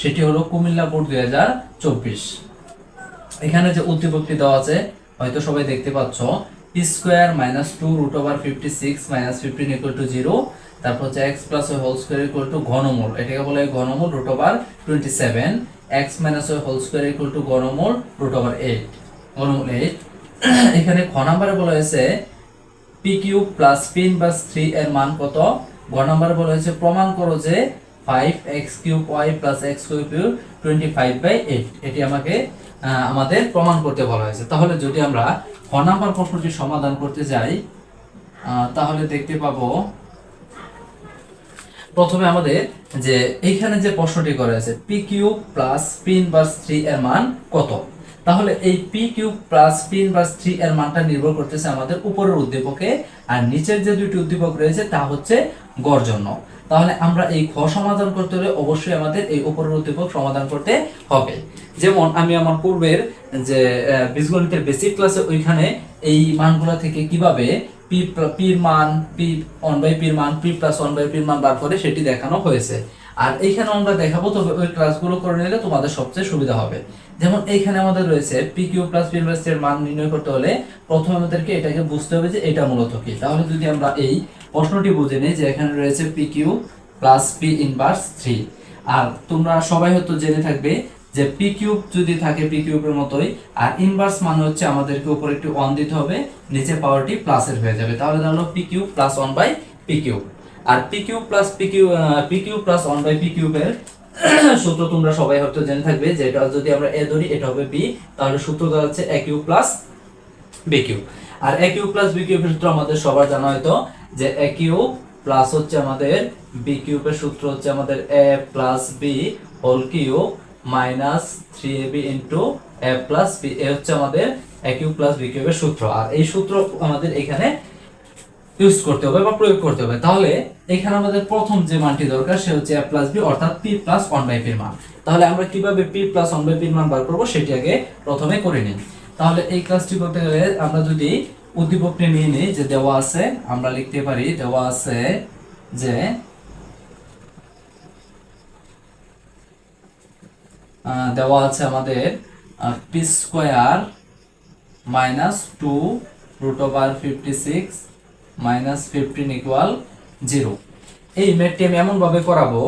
সেটি হলো কুমিল্লা বোর্ড দুই হাজার চব্বিশ। এখানে যে উদ্দীপকটি দেওয়া আছে, হয়তো সবাই দেখতে পাচ্ছ square minus two root over fifty six minus fifteen equal to zero তারপর হচ্ছে X plus Y whole square equal to ঘনমূল, এটাকে বলে ঘনমূল root over twenty seven X minus Y whole square equal to ঘনমূল root over eight ঘনমূল eight এখানে খ নাম্বারে বলা হয়েছে P cube plus P inverse three এর মান কত? গ নাম্বারে বলা হয়েছে, প্রমাণ করো যে five X cube Y plus X cube twenty five by eight এটি আমাকে আমাদের প্রমাণ করতে বলা হয়েছে। তাহলে যদি আমরা খ নাম্বার প্রশ্নটি সমাধান করতে যাই তাহলে দেখতে পাবো, প্রথমে আমাদের যে এইখানে যে প্রশ্নটি করা আছে P cube plus P inverse three এর মান কত? তাহলে এই P cube plus P inverse three এর মানটা নির্ভর করতেছে আমাদের উপরের উদ্দীপকে, আর নিচের যে দুইটি উদ্দীপক রয়েছে তা হচ্ছে গড় জন্য। তাহলে আমরা এই খ সমাধান করতে হলে অবশ্যই আমাদের এই উপরের উদ্দীপক সমাধান করতে হবে। যেমন আমি আমার পূর্বের যে বীজগণিতের বেসিক ক্লাসে ওইখানে এই মানগুলা থেকে কীভাবে পি পির মান পি ওয়ান বাই পির মান পি প্লাস ওয়ান বাই পির মান বার করে সেটি দেখানো হয়েছে। আর এইখানে আমরা দেখাবো, তবে ওই ক্লাসগুলো করে নিলে তোমাদের সবচেয়ে সুবিধা হবে। যেমন এইখানে আমাদের রয়েছে P Q plus P inverse এর মান নির্ণয় করতে হলে প্রথমে আমাদেরকে এটাকে বুঝতে হবে যে এটা মূলত কি। তাহলে যদি আমরা এই প্রশ্নটি বুঝে নিই যে এখানে রয়েছে P Q plus P inverse three আর তোমরা সবাই হয়তো জেনে থাকবে যে পি কিউব যদি থাকে পি কিউবের মতোই, আর ইনভার্স মানে হচ্ছে আমাদেরকে উপরে একটু ওয়ান দিতে হবে, নিচে পাওয়ারটি প্লাসের হয়ে যাবে। তাহলে দাঁড়াল P cube plus one by P cube R P cube plus P Q P cube plus one by P কিউবের সূত্র তোমরা সবাই হয়তো জেনে থাকবে যে এটা যদি আমরা এ ধরি, এটা হবে বি। তাহলে সূত্র দাঁড়াচ্ছে A cube plus B cube R A cube plus B কিউবের সূত্র আমাদের সবার জানা হয়তো যে এ কিউব প্লাস হচ্ছে আমাদের বি কিউবের সূত্র হচ্ছে আমাদের A plus B whole cube minus three A B into A plus B. A হচ্ছে আমাদের এ কিউব প্লাস বি কিউবের সূত্র। আর এই সূত্র আমাদের এখানে ইউজ করতে হবে বা প্রয়োগ করতে হবে। তাহলে এখানে আমাদের প্রথম যে মানটি দরকার সে হচ্ছে এ প্লাস বি অর্থাৎ পি প্লাস ওয়ান বাই পির মান। তাহলে আমরা কীভাবে পি প্লাস ওয়ান বাই পির মান বার করব সেটি আগে প্রথমে করে নিই তাহলে এই ক্লাসটি করতে গেলে আমরা যদি উদ্দীপকটি নিয়ে নিই যে দেওয়া আছে, আমরা লিখতে পারি দেওয়া আছে যে দেওয়া আছে আমাদের P square minus two root over fifty six minus fifteen equal zero এই ম্যাটটি আমি এমন ভাবে করাবো,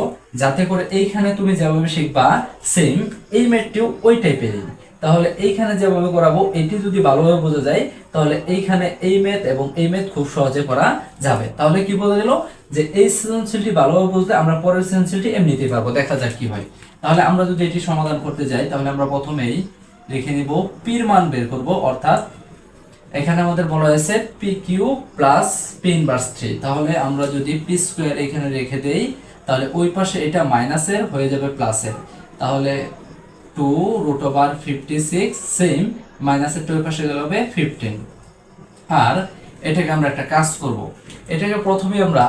যাতে করে এইখানে তুমি যেভাবে শিখবা সেম এই ম্যাটটিও ওই টাইপেরই তাহলে এইখানে যেভাবে করাবো, এটি যদি ভালোভাবে বোঝা যায়, তাহলে এইখানে এই ম্যাথ এবং এই ম্যাথ খুব সহজে করা যাবে। তাহলে কি বোঝা গেল? যে এই সৃজনশীলটি ভালোভাবে বুঝলে আমরা পরের সৃজনশীলটি এমনিতেই পারব দেখা যাক কি হয়। তাহলে আমরা যদি এটি সমাধান করতে যাই, তাহলে আমরা প্রথমেই লিখে নিব, পির মান বের করব, অর্থাৎ এখানে আমাদের বলা হয়েছে P Q plus P inverse three তাহলে আমরা যদি পি স্কোয়ার এখানে রেখে দেই, তাহলে ওই পাশে এটা মাইনাসের হয়ে যাবে প্লাসের তাহলে two root over fifty six same মাইনাসের টু পাশে গেলে হবে ফিফটিন আর এটাকে আমরা একটা কাজ করব। এটাকে প্রথমে আমরা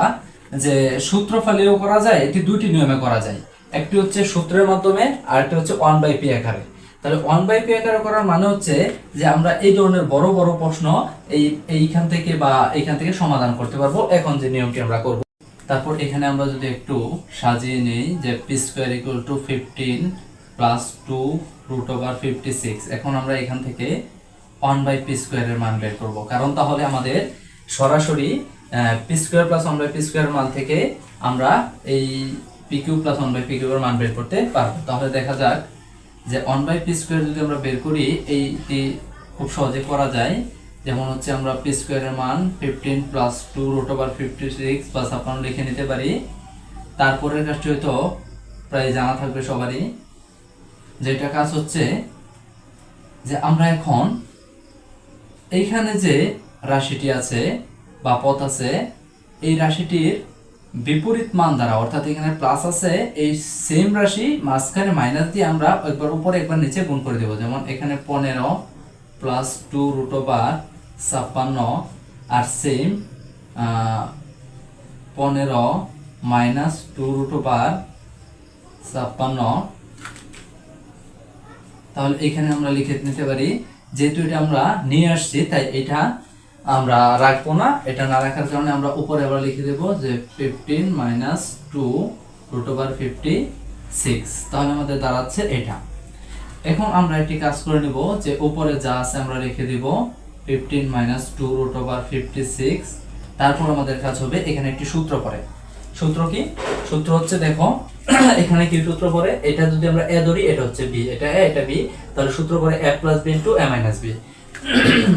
যে সূত্র ফালিয়েও করা যায়, এটি দুইটি নিয়মে করা যায়। একটি হচ্ছে সূত্রের মাধ্যমে আর একটি হচ্ছে ওয়ান বাই পি আকারে। তাহলে ওয়ান বাই পি আকারে করার মানে হচ্ছে যে আমরা এই ধরনের বড় বড় প্রশ্ন এই, এইখান থেকে বা এইখান থেকে সমাধান করতে পারব। এখন যে নিয়মটি আমরা করব, তারপর এখানে আমরা যদি একটু সাজিয়ে নিই যে P square equal to fifteen plus two root over fifty six এখন আমরা এখান থেকে ওয়ান বাই পি স্কোয়ারের মান বের করব। কারণ তাহলে আমাদের সরাসরি P square plus one by P স্কোয়ারের মান থেকে আমরা এই P Q plus one by P কিউবের মান বের করতে পারব। তাহলে দেখা যাক যে ওয়ান বাই পি স্কোয়ার যদি আমরা বের করি এইটি খুব সহজে করা যায়। যেমন হচ্ছে আমরা পি স্কোয়ারের মান fifteen plus two root over fifty six plus আপনারা লিখে নিতে পারি। তারপরের কাজটি হয়তো প্রায় জানা থাকবে সবারই। যেটা কাজ হচ্ছে যে আমরা এখন এইখানে যে রাশিটি আছে বা পথ আছে, এই রাশিটির বিপরীত মান দ্বারা, অর্থাৎ এখানে প্লাস আছে, এই সেম রাশি মাঝখানে মাইনাস দিয়ে আমরা একবার উপরে, একবার নিচে গুণ করে দেবো। যেমন এখানে পনেরো প্লাস টু রুট ওভার ছাপ্পান্ন, আর সেম পনেরো মাইনাস টু রুট ওভার ছাপ্পান্ন। তাহলে এখানে আমরা লিখে নিতে পারি, যেহেতু এটা আমরা নিয়ে আসছি, তাই এটা আমরা রাখব না। এটা না রাখার কারণে আমরা উপরে আবার লিখে দেবো যে fifteen minus two root over fifty six তাহলে আমাদের দাঁড়াচ্ছে এটা। এখন আমরা একটি কাজ করে নিব যে উপরে যা আছে আমরা রেখে দিব fifteen minus two root over fifty six তারপর আমাদের কাজ হবে এখানে একটি সূত্র পড়ে। সূত্র কি? সূত্র হচ্ছে দেখো, এখানে কি সূত্র পড়ে? এটা যদি আমরা এ ধরি, এটা হচ্ছে বি। এটা এ, এটা বি। তাহলে সূত্র পড়ে A plus B into A minus B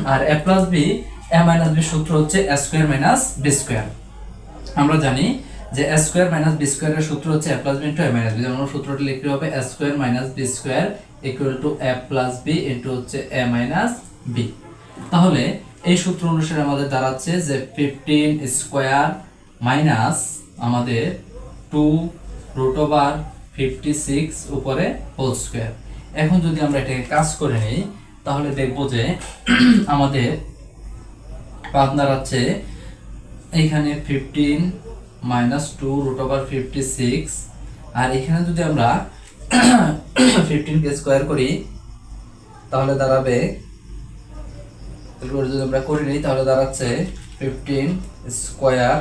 R A plus B A minus B সূত্র হচ্ছে A square minus B square আমরা জানি যে এ স্কোয়ার মাইনাস বি স্কোয়ারের সূত্র হচ্ছে A plus B into A যেমন সূত্রটি লিখতে হবে A square minus B square equal to A plus B into হচ্ছে এ মাইনাস বি তাহলে এই সূত্র অনুসারে আমাদের দাঁড়াচ্ছে যে ফিফটিন স্কোয়ার মাইনাস আমাদের two root over fifty six উপরে হোল স্কোয়ার এখন যদি আমরা এটাকে কাজ করে নিই, তাহলে দেখব যে আমাদের পাত দাঁড়াচ্ছে এখানে fifteen minus two root over fifty six আর এখানে যদি আমরা ফিফটিনকে স্কোয়ার করি, তাহলে দাঁড়াবে যদি আমরা করে নিই, তাহলে দাঁড়াচ্ছে ফিফটিন স্কোয়ার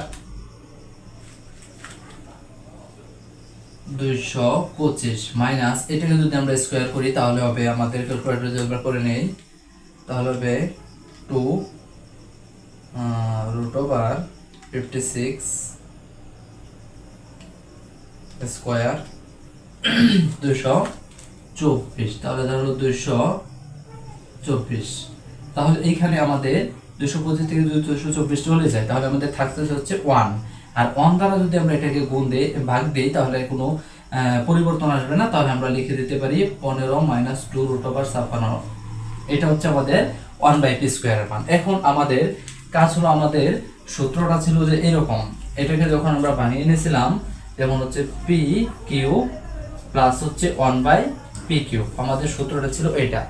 দুইশো পঁচিশ মাইনাস এটাকে যদি আমরা স্কোয়ার করি, তাহলে হবে আমাদের ক্যালকুলেটর যদি আমরা করে নেই, তাহলে হবে টু ফিফটি সিক্স স্কোয়ার দুশো চব্বিশ। তাহলে ধরো দুশো চব্বিশ। তাহলে এইখানে আমাদের দুশো পঁচিশ থেকে যদি দুশো চব্বিশ চলে যায়। তাহলে আমাদের হচ্ছে ওয়ান আর ওয়ান দ্বারা যদি আমরা এটাকে গুণ দিই ভাগ দিই, তাহলে কোনো পরিবর্তন আসবে না। তাহলে আমরা লিখে দিতে পারি পনেরো মাইনাস টু রুট ওভার ছাপ্পান্ন। এটা হচ্ছে আমাদের ওয়ান বাই পি মান। এখন আমাদের কাজ হলো আমাদের সূত্রটা ছিল যে এরকম। এটাকে যখন আমরা বানিয়ে এনেছিলাম যেমন হচ্ছে পি কিউ প্লাস হচ্ছে ওয়ান বাই পি কিউ আমাদের সূত্রটা ছিল এটা।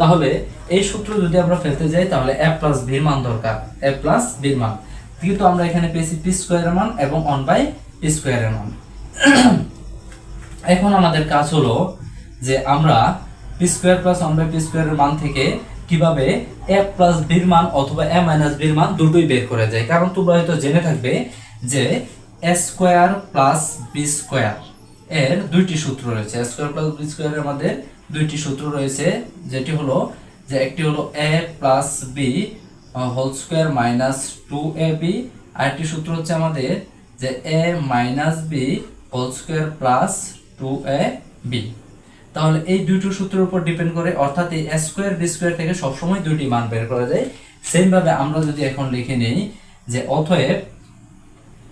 তাহলে এই সূত্র যদি আমরা ফেলতে যাই, তাহলে এ প্লাস ভির মান দরকার। এ প্লাস ভির মান। কিন্তু আমরা এখানে পেয়েছি পি স্কোয়ারের মান এবং ওয়ান বাই পি স্কোয়ারের মান। এখন আমাদের কাজ হলো যে আমরা P square plus one by P স্কোয়ারের মান থেকে কীভাবে এ প্লাস বির মান অথবা এ মাইনাস বির মান দুটোই বের করা যায়। কারণ তোমরা হয়তো জেনে থাকবে যে A square plus B square এর দুইটি সূত্র রয়েছে। এ স্কোয়ার প্লাস বি স্কোয়ারের আমাদের দুইটি সূত্র রয়েছে, যেটি হলো যে একটি হলো A plus B whole square minus two A B আরেকটি সূত্র হচ্ছে আমাদের যে A minus B whole square plus two A B তাহলে এই দুটো সূত্রের উপর ডিপেন্ড করে, অর্থাৎ এই এ স্কোয়ার বি স্কোয়ার থেকে সবসময় দুইটি মান বের করা যায়। সেম ভাবে আমরা যদি এখন লিখে নিই যে অতএব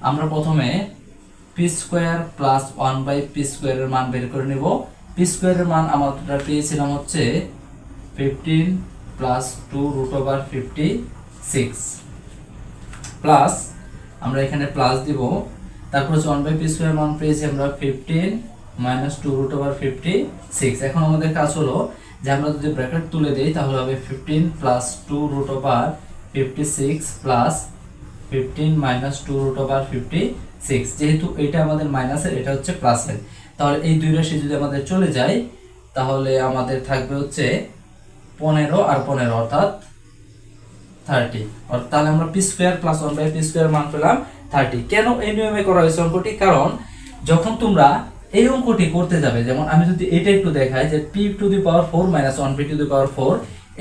আমরা প্রথমে P square plus one by P স্কোয়ারের মান বের করে নেব। পি স্কোয়ারের মান আমরা পেয়েছিলাম হচ্ছে fifteen plus two root over fifty six plus আমরা এখানে প্লাস দিব। তারপর হচ্ছে ওয়ান বাই পি স্কোয়ার মান পেয়েছি আমরা fifteen minus two root over fifty six এখন আমাদের কাজ হলো যে আমরা যদি ব্র্যাকেট তুলে দিই, তাহলে হবে fifteen plus two root over fifty six plus fifteen minus two root over fifty six যেহেতু এটা আমাদের মাইনাসের এটা হচ্ছে প্লাসের তাহলে এই দুই রাশি যদি আমাদের চলে যায়, তাহলে আমাদের থাকবে হচ্ছে পনেরো আর পনেরো, অর্থাৎ থার্টি তাহলে আমরা P square plus one by P square মান পেলাম থার্টি কেন এই নিয়মে করা হয়েছে অঙ্কটি? কারণ যখন তোমরা এই অঙ্কটি করতে যাবে, যেমন আমি যদি এটা একটু দেখাই, যে P to the power four minus one P to the power four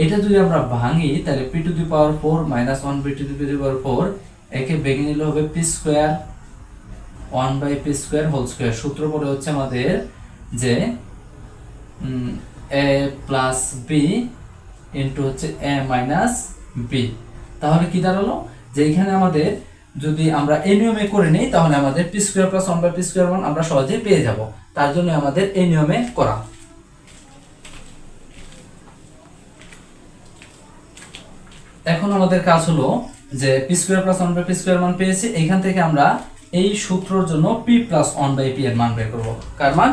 এটা যদি আমরা ভাঙি, তাহলে P to the power four minus one P to the power four একে ভেঙে নিলে হবে P square one by P square whole square সূত্র পরে হচ্ছে আমাদের যে এ প্লাস বি ইন্টু হচ্ছে এ মাইনাস বি তাহলে কি দাঁড়াল? যে এখানে আমাদের যদি আমরা এই নিয়মে করে নিই, তাহলে আমাদের P square plus one by P square মান আমরা সহজে পেয়ে যাব। তার জন্য আমাদের এই নিয়মে করা। এখন আমাদের কাজ হলো যে P square plus one by P square মান পেয়েছি এখান থেকে আমরা এই সূত্রের জন্য P plus one by P এর মান বের করব। কার মান?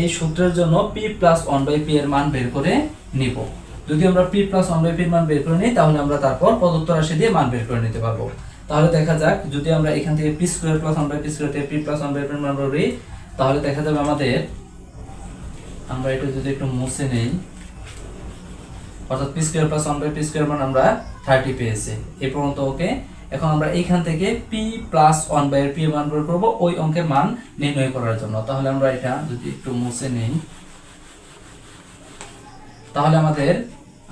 এই সূত্রের জন্য P plus one by P এর মান বের করে নিব। যদি আমরা P plus one by P এর মান বের করে নিই, তাহলে আমরা তারপর প্রদত্ত রাশি দিয়ে মান বের করে নিতে পারব। তাহলে দেখা যাক, যদি আমরা এখান থেকে P square plus one by P square থেকে পি প্লাস ওয়ান বাই মান করি, তাহলে দেখা যাবে আমাদের, আমরা এটা যদি একটু মুছে নেই, অর্থাৎ P square plus one by P square মান আমরা থার্টি পেয়েছি। এ পর্যন্ত ওকে এখন আমরা এইখান থেকে P plus one by P মান বের করব, ওই অঙ্কের মান নির্ণয় করার জন্য। তাহলে আমরা এটা যদি একটু মুছে নেই, তাহলে আমাদের,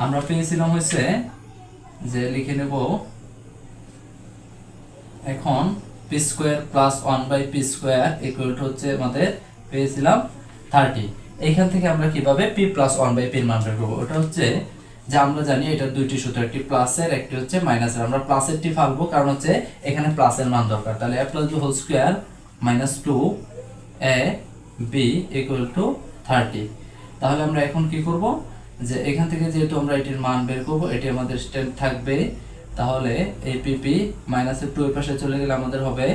আমরা পেয়েছিলাম হচ্ছে যে লিখে নেব এখন P square plus one by P square equal to হচ্ছে আমাদের পেয়েছিলাম থার্টি এইখান থেকে আমরা কীভাবে পি প্লাস ওয়ান বাই পির মান বের করব? ওটা হচ্ছে যে আমরা জানি এটা দুইটি সূত্র, একটি প্লাসের একটি হচ্ছে মাইনাসের আমরা প্লাসেরটি ফালবো কারণ হচ্ছে এখানে প্লাসের মান দরকার। তাহলে A plus whole square minus two A B equal to thirty তাহলে আমরা এখন কি করব? যে এখান থেকে যেহেতু আমরা এটির মান বের করব, এটি আমাদের স্ট্যান্ড থাকবে তাহলে এই পিপি মাইনাসের টু এর পাশে চলে গেলে আমাদের হবে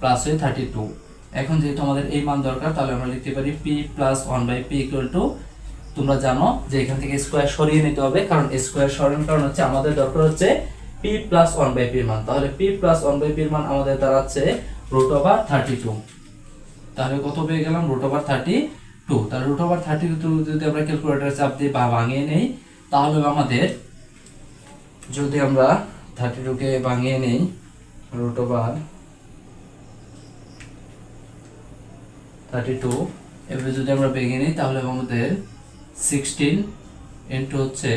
প্লাস হয়ে থার্টি টু এখন যেহেতু আমাদের এই মান দরকার, তাহলে আমরা লিখতে পারি P plus one by P equal to তোমরা জানো যে এখান থেকে স্কোয়ার সরিয়ে নিতে হবে, কারণ স্কোয়ার সরানোর কারণ হচ্ছে আমাদের দরকার হচ্ছে পি প্লাস ওয়ান বাই পির মান। তাহলে পি প্লাস ওয়ান বাই পির মান আমাদের দাঁড়াচ্ছে রুট ওভার থার্টি টু তাহলে কত পেয়ে গেলাম? রুট ওভার থার্টি টু তাহলে রুট ওভার থার্টি টু যদি আমরা ক্যালকুলেটার চাপ দিয়ে বা ভাঙিয়ে নেই, তাহলে আমাদের যদি আমরা থার্টি টুকে ভাঙিয়ে নেই রুট ওভার থার্টি টু এভাবে যদি আমরা ভেঙে নিই, তাহলে আমাদের সিক্সটিন ইন্টু হচ্ছে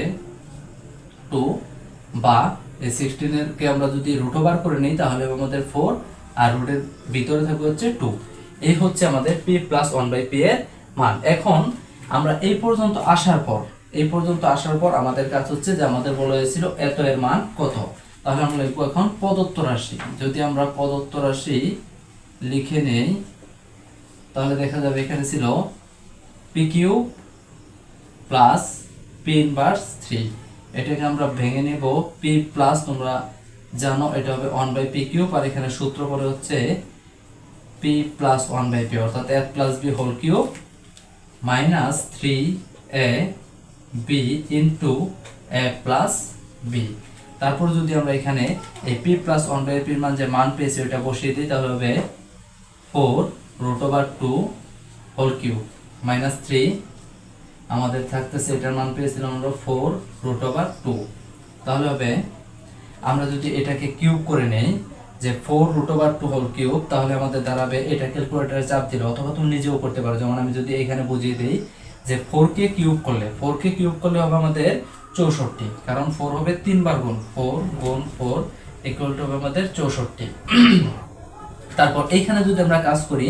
টু বা এই সিক্সটিনেরকে আমরা যদি রুট ওভার করে নিই, তাহলে আমাদের ফোর আর রুটের ভিতরে থাকবে হচ্ছে টু এই হচ্ছে আমাদের P plus one by P এর মান। এখন আমরা এই পর্যন্ত আসার পর, এই পর্যন্ত আসার পর আমাদের কাজ হচ্ছে যে আমাদের বলা হয়েছিল এত এর মান কত? তাহলে আমরা লিখব এখন প্রদত্ত রাশি। যদি আমরা প্রদত্ত রাশি লিখে নেই, তাহলে দেখা যাবে এখানে ছিল P Q plus P inverse three এটাকে আমরা ভেঙে নেব পি প্লাস তোমরা জানো এটা হবে ওয়ান বাই পি কিউব আর এখানে সূত্র পরে হচ্ছে P plus one by P অর্থাৎ F plus B whole cube minus three A B into A plus B তারপর যদি আমরা এখানে এই পি প্লাস ওয়ান বাই পির মান যে মান পেয়েছি ওটা বসিয়ে দিই, তাহলে হবে four root over two whole cube minus three আমাদের থাকতেছে এটার মান পেয়েছিলাম আমরা ফোর রুট ওভার টু তাহলে হবে, আমরা যদি এটাকে কিউব করে নেই, যে four root over two whole cube তাহলে আমাদের দাঁড়াবে এটা ক্যালকুলেটারে চাপ দিলে, অথবা তুমি নিজেও করতে পারো। যেমন আমি যদি এখানে বুঝিয়ে দিই যে ফোর কে কিউব করলে ফোর কে কিউব করলে হবে আমাদের চৌষট্টি, কারণ ফোর হবে তিনবার গুণ ফোর গুণ ফোর ইকুয়াল টু হবে আমাদের চৌষট্টি। তারপর এইখানে যদি আমরা কাজ করি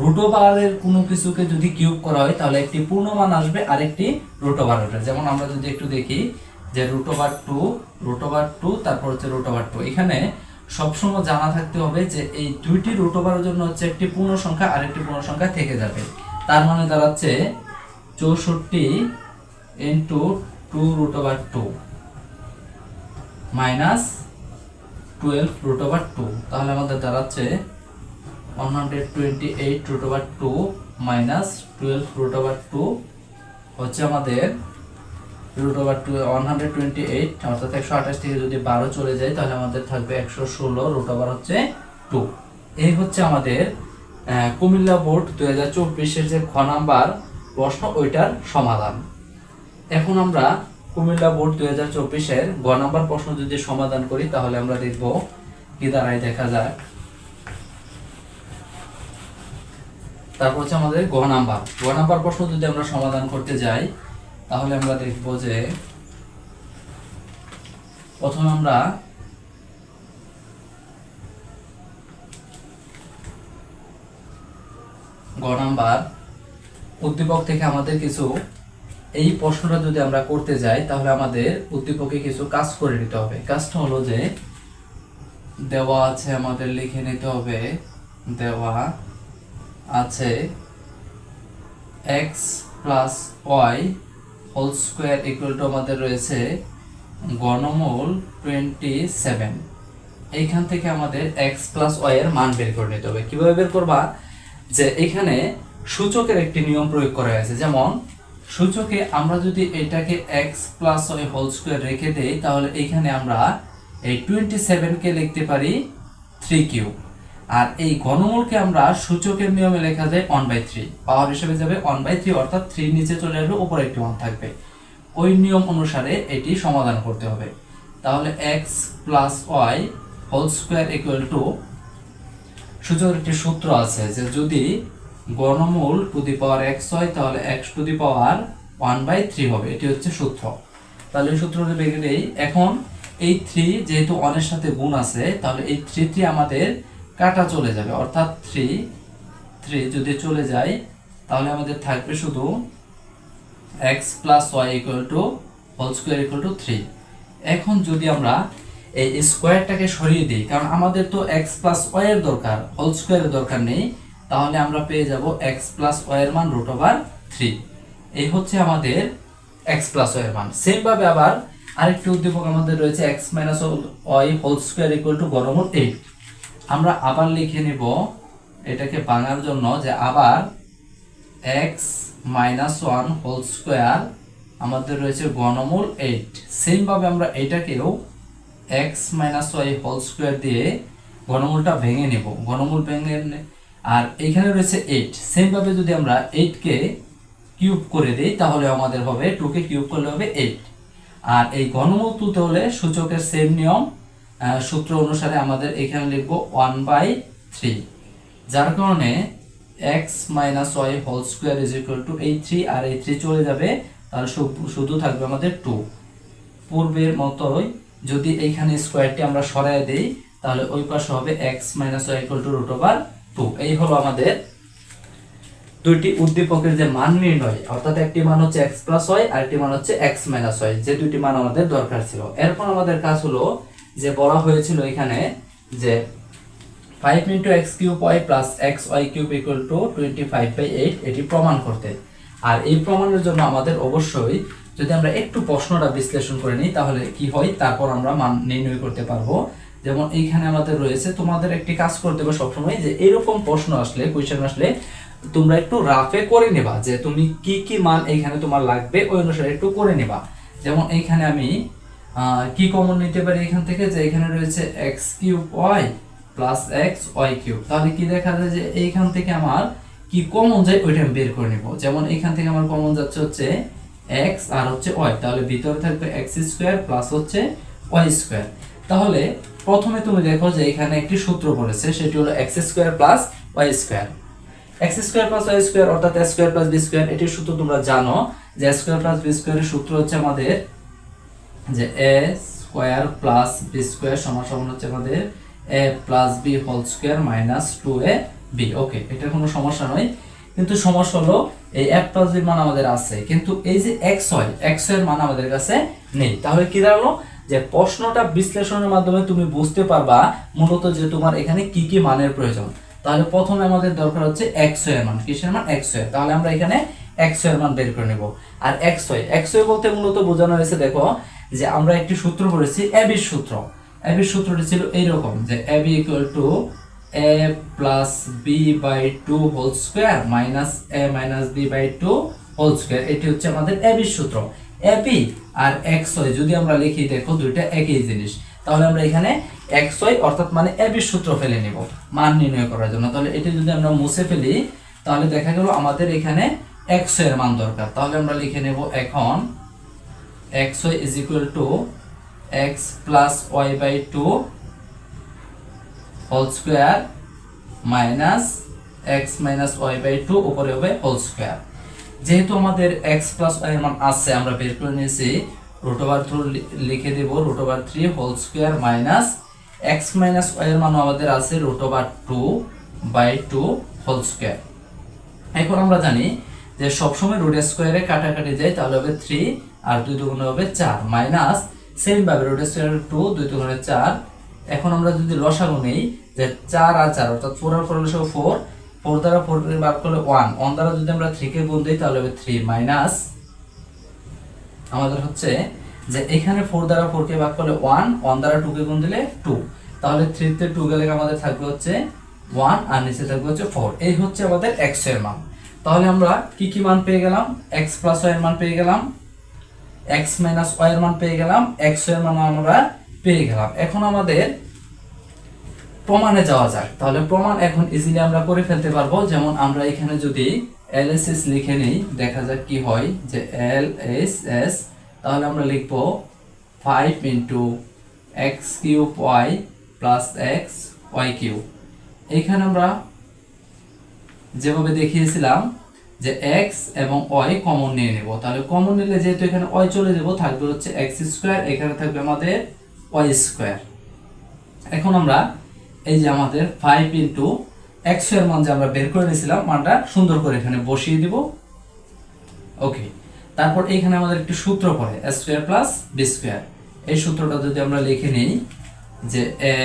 রুট ওভারের কোনো কিছুকে যদি কিউব করা হয়, তাহলে একটি পূর্ণমান আসবে আর একটি রুট ওভার আসবে যেমন আমরা যদি একটু দেখি যে root over two root over two তারপর হচ্ছে রুট ওভার টু এখানে সবসময় জানা থাকতে হবে যে এই দুইটি রুট ওভারের জন্য হচ্ছে একটি পূর্ণ সংখ্যা আর একটি পূর্ণ সংখ্যা থেকে যাবে। তার মানে দাঁড়াচ্ছে চৌষট্টি into two root over two minus twelve root over two তাহলে আমাদের দাঁড়াচ্ছে one hundred twenty eight minus twelve root over two হচ্ছে আমাদের রুট ওভার টু ওয়ান অর্থাৎ একশো আঠাশ থেকে যদি বারো চলে যায়, তাহলে আমাদের থাকবে একশো ষোলো রুট হচ্ছে টু এই হচ্ছে আমাদের কুমিল্লা বোর্ড দুই হাজার চব্বিশের যে খ নাম্বার প্রশ্ন, ওইটার সমাধান। এখন আমরা কুমিল্লা বোর্ড দুই হাজার চব্বিশের গ নাম্বার প্রশ্ন যদি সমাধান করি, তাহলে আমরা দেখব কি দাঁড়ায় দেখা যাক। তারপর হচ্ছে আমাদের গ নাম্বার। গ নাম্বার প্রশ্ন যদি আমরা সমাধান করতে যাই, তাহলে আমরা দেখব যে প্রথমে আমরা গ নাম্বার উদ্দীপক থেকে আমাদের কিছু এই প্রশ্নটা যদি আমরা করতে যাই, তাহলে আমাদের উদ্দীপকে কিছু কাজ করে নিতে হবে। কাজটা হলো যে, দেওয়া আছে আমাদের লিখে নিতে হবে। দেওয়া আছে X plus Y whole square equal to আমাদের রয়েছে গণমূল টোয়েন্টি সেভেন এইখান থেকে আমাদের এক্স প্লাস ওয়াই এর মান বের করে নিতে হবে। কীভাবে বের করবা? যে এখানে সূচকের একটি নিয়ম প্রয়োগ করা হয়েছে। যেমন সূচকে আমরা যদি এটাকে X plus Y whole square রেখে দেই, তাহলে এইখানে আমরা এই টোয়েন্টি সেভেনকে লিখতে পারি থ্রি কিউ আর এই ঘনমূলকে আমরা সূচকের নিয়মে লেখা যায় ওয়ান বাই থ্রি পাওয়ার হিসেবে যাবে ওয়ান বাই থ্রি অর্থাৎ থ্রি নিচে চলে আসবে, উপরে একটি ওয়ান থাকবে। ওই নিয়ম অনুসারে এটি সমাধান করতে হবে। তাহলে X plus Y whole square equal to সূচকের একটি সূত্র আছে যে যদি গণমূল টু দি পাওয়ার এক্স হয় তাহলে X to the power one by three হবে। এটি হচ্ছে সূত্র। তাহলে সূত্রটি বেগে নেই। এখন এই থ্রি যেহেতু অনের সাথে গুণ আছে, তাহলে এই থ্রি থ্রি আমাদের কাটা চলে যাবে। অর্থাৎ থ্রি থ্রি যদি চলে যায়, তাহলে আমাদের থাকবে শুধু x plus y equal to whole square equal to three এখন যদি আমরা এই স্কোয়ারটাকে সরিয়ে দিই, কারণ আমাদের তো এক্স প্লাস ওয়াই এর দরকার হোল স্কোয়ারের দরকার নেই। তাহলে আমরা পেয়ে যাব এক্স প্লাস ওয়াই এর মান রুট ওভার থ্রি এই হচ্ছে আমাদের এক্স প্লাস ওয়াই এর মান। সেম ভাবে আবার আরেকটি উদ্দীপক আমাদের রয়েছে x minus y whole square equal to গরমূল eight আমরা আবার লিখে নিব এটাকে ভাঙার জন্য যে আবার x minus one whole square আমাদের রয়েছে ঘনমূল এইট সেমভাবে আমরা এটাকেও x minus y whole square দিয়ে ঘনমূলটা ভেঙে নেব। ঘনমূল ভেঙে আর এখানে রয়েছে এইট সেমভাবে যদি আমরা এইটকে কিউব করে দিই, তাহলে আমাদের হবে টুকে কিউব করলে হবে এইট আর এই ঘনমূল তুলতে হলে সূচকের সেম নিয়ম সূত্র অনুসারে আমাদের এখানে লিখব ওয়ান বাই থ্রি যার কারণে x minus y whole square is equal to এই থ্রি আর এই থ্রি চলে যাবে, তাহলে শুধু থাকবে আমাদের টু পূর্বের মতোই যদি এইখানে স্কোয়ারটি আমরা সরাই দিই, তাহলে ওই পাশে হবে x minus y equal to root over two এই হলো আমাদের দুইটি উদ্দীপকের যে মান নির্ণয়, অর্থাৎ একটি মান হচ্ছে এক্স প্লাস ওয়াই আর একটি মান হচ্ছে এক্স মাইনাস ওয়াই যে দুইটি মান আমাদের দরকার ছিল। এরপর আমাদের কাজ হলো যে বলা হয়েছিল এখানে যে five into x cube y plus x y cube equal to twenty five by eight এটি প্রমাণ করতে। আর এই প্রমাণের জন্য আমাদের অবশ্যই যদি আমরা একটু প্রশ্নটা বিশ্লেষণ করে নিই, তাহলে কি হয়? তারপর আমরা মান নির্ণয় করতে পারব। যেমন এইখানে আমাদের রয়েছে, তোমাদের একটি কাজ করতে হবে সবসময় যে এরকম প্রশ্ন আসলে কোয়েশ্চেন আসলে তোমরা একটু রাফে করে নেবা যে তুমি কি কি মান এইখানে তোমার লাগবে, ওই অনুসারে একটু করে নেবা। যেমন এইখানে আমি কি কমন নিতে পারি এখান থেকে? যে এখানে রয়েছে x cube y plus x y cube তাহলে কি দেখা যায় যে এইখান থেকে আমার কি কমন যায়, ওইটা আমি বের করে নিব। যেমন এইখান থেকে আমার কমন যাচ্ছে হচ্ছে এক্স আর হচ্ছে ওয়াই তাহলে ভিতরে থাকবে এক্স স্কোয়ার প্লাস হচ্ছে ওয়াই স্কোয়ার তাহলে প্রথমে তুমি দেখো যে এখানে একটি সূত্র পড়েছে সেটি হলো x square plus y square x square plus y square অর্থাৎ a square plus b square এটির সূত্র তোমরা জানো যে স্কোয়ার প্লাস বি স্কোয়ারের সূত্র হচ্ছে আমাদের যে a square plus b square সমান সমান হচ্ছে আমাদের a plus b whole square minus two a b okay এটা কোনো সমস্যা নয়। কিন্তু সমস্যা হলো এই এফ প্লাস বির মান আমাদের আছে, কিন্তু এই যে এক্স হয় এক্সের মান আমাদের কাছে নেই। তাহলে কি দাঁড়াল? যে প্রশ্নটা বিশ্লেষণের মাধ্যমে তুমি বুঝতে পারবা মূলত যে তোমার এখানে কি কি মানের প্রয়োজন। তাহলে প্রথমে আমাদের দরকার হচ্ছে এক্সের মান। কিসের মান? এক্সের। তাহলে আমরা এখানে একশো এর মান বের করে নেব। আর একশো একশো বলতে মূলত বোঝানো হয়েছে, দেখো, যে আমরা একটি সূত্র পড়েছি এবির সূত্র। এবির সূত্রটি ছিল এইরকম, যে a b equal to a plus b by two whole square minus a minus b by two whole square এটি হচ্ছে আমাদের এবির সূত্র। এবি আর এক্স ওয়াই যদি আমরা লিখি, দেখো দুইটা একই জিনিস, তাহলে আমরা এখানে এক্স ওয়াই অর্থাৎ মানে এবির সূত্র ফেলে নেব, মান নির্ণয় করার জন্য। তাহলে এটি যদি আমরা মুছে ফেলি, তাহলে দেখা গেল আমাদের এখানে এক্সের মান দরকার। তাহলে আমরা লিখে নেব এখন x y is equal to x plus y by two whole square minus x minus y by two উপরে হবে হোল স্কোয়ার যেহেতু আমাদের এক্স প্লাস ওয়াই এর মান আছে, আমরা বের করে নিয়েছি রুট ওভার থ্রু লিখে দেব root over three whole square minus x minus y এর মান আমাদের আছে root over two by two whole square এখন আমরা জানি যে সবসময় রুট স্কোয়ারে কাটাকাটি যায়, তাহলে হবে থ্রি আর দুই দুগুণে হবে চার মাইনাস সেম ভাবে রুট স্কোয়ার টু দুই দুগুণে চার। এখন আমরা যদি লসাগু নেই, যে চার আর চার, অর্থাৎ ফোর আর ফোর লসাগু ফোর ফোর দ্বারা ফোর বার করলে ওয়ান ওয়ান দ্বারা যদি আমরা থ্রি কে গুণ দিই, তাহলে হবে থ্রি মাইনাস আমাদের হচ্ছে যে এখানে ফোর দ্বারা ফোর কে ভাগ করলে ওয়ান ওয়ান দ্বারা টু কে গুণ দিলে টু তাহলে থ্রিতে টু গেলে আমাদের থাকবে হচ্ছে ওয়ান আর নিচে থাকবে হচ্ছে ফোর এই হচ্ছে আমাদের এক্সের মান। তাহলে আমরা কি কি মান পেয়ে গেলাম? এক্স প্লাস ওয়াই এর মান পেয়ে গেলাম। এক্স মাইনাস ওয়াই এর মান পেয়ে গেলাম। এক্সের মান আমরা পেয়ে গেলাম। এখন আমাদের প্রমাণে যাওয়া যাক। তাহলে প্রমাণ এখন ইজিলি আমরা করে ফেলতে পারব। যেমন আমরা এখানে যদি এল এস এস লিখে নেই, দেখা যাক কি হয় যে এল এস এস তাহলে আমরা লিখব five into x cube y plus x y cube এখানে আমরা যেভাবে দেখিয়েছিলাম যে এক্স এবং ওয়াই কমন নিয়ে নেব। তাহলে কমন নিলে যেহেতু এখানে ওয়াই চলে যাব, থাকবে হচ্ছে এক্স স্কোয়ার এখানে থাকবে আমাদের ওয়াই স্কোয়ার এখন আমরা এই যে আমাদের ফাইভ ইন্টু এক্সের মান যে আমরা বের করে নিয়েছিলাম, মানটা সুন্দর করে এখানে বসিয়ে দিব। ওকে তারপর এখানে আমাদের একটি সূত্র পড়ে স্কোয়ার প্লাস বি স্কোয়ার এই সূত্রটা যদি আমরা লিখে নিই, যে a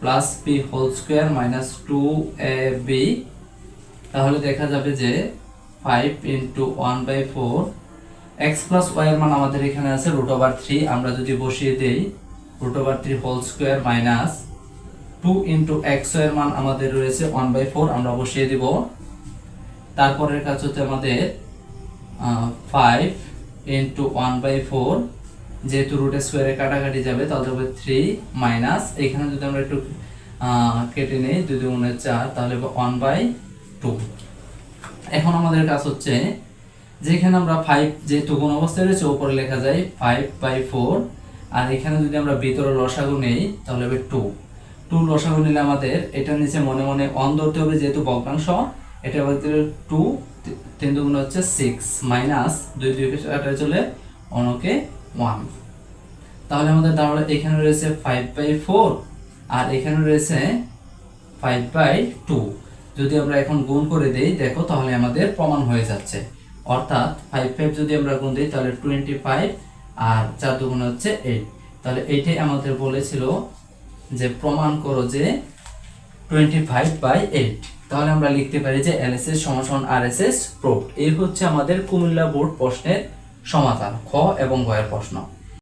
plus b whole square minus two a b তাহলে দেখা যাবে যে five into one by four x plus y এর মান আমাদের এখানে আছে রুট ওভার থ্রি আমরা যদি বসিয়ে দেই root over three whole square minus two into এক্সের মান আমাদের রয়েছে ওয়ান বাই ফোর, আমরা বসিয়ে দিব। তারপরের কাজ হচ্ছে আমাদের five into one by four, যেহেতু রুটে স্কোয়ারে কাটাকাটি যাবে, তাহলে হবে থ্রি মাইনাস এখানে যদি আমরা একটু কেটে নিই, দুই দুগুণে চার, তাহলে ওয়ান বাই টু এখন আমাদের কাজ হচ্ছে, যেখানে আমরা ফাইভ যেহেতু কোন অবস্থায় রয়েছে, উপরে লেখা যায় ফাইভ বাই ফোর আর এখানে যদি আমরা ভিতরে লসাগু নেই, তাহলে হবে টু টু লসাগু নিলে আমাদের এটা নিচে মনে মনে অন ধরতে হবে যেহেতু ভগ্নাংশ, এটা ভিতরে টু তিন দুগুণ হচ্ছে সিক্স মাইনাস দুই দুই কাটা চলে অনকে ওয়ান তাহলে আমাদের তাহলে এখানে রয়েছে ফাইভ বাই ফোর আর এখানে রয়েছে ফাইভ বাই টু যদি আমরা এখন গুণ করে দেই, দেখো তাহলে আমাদের প্রমাণ হয়ে যাচ্ছে। অর্থাৎ ফাইভ ফাইভ যদি আমরা গুণ দিই, তাহলে টোয়েন্টি ফাইভ আর চার দুগুণ হচ্ছে এইট তাহলে এইটাই আমাদের বলেছিল যে প্রমাণ করো যে টোয়েন্টি ফাইভ বাই এইট তাহলে আমরা লিখতে পারি যে এল এস এস সমাসন আর এস এস প্রোট এই হচ্ছে আমাদের কুমিল্লা বোর্ড প্রশ্নের সমাধান, খ এবং গয়ের প্রশ্ন।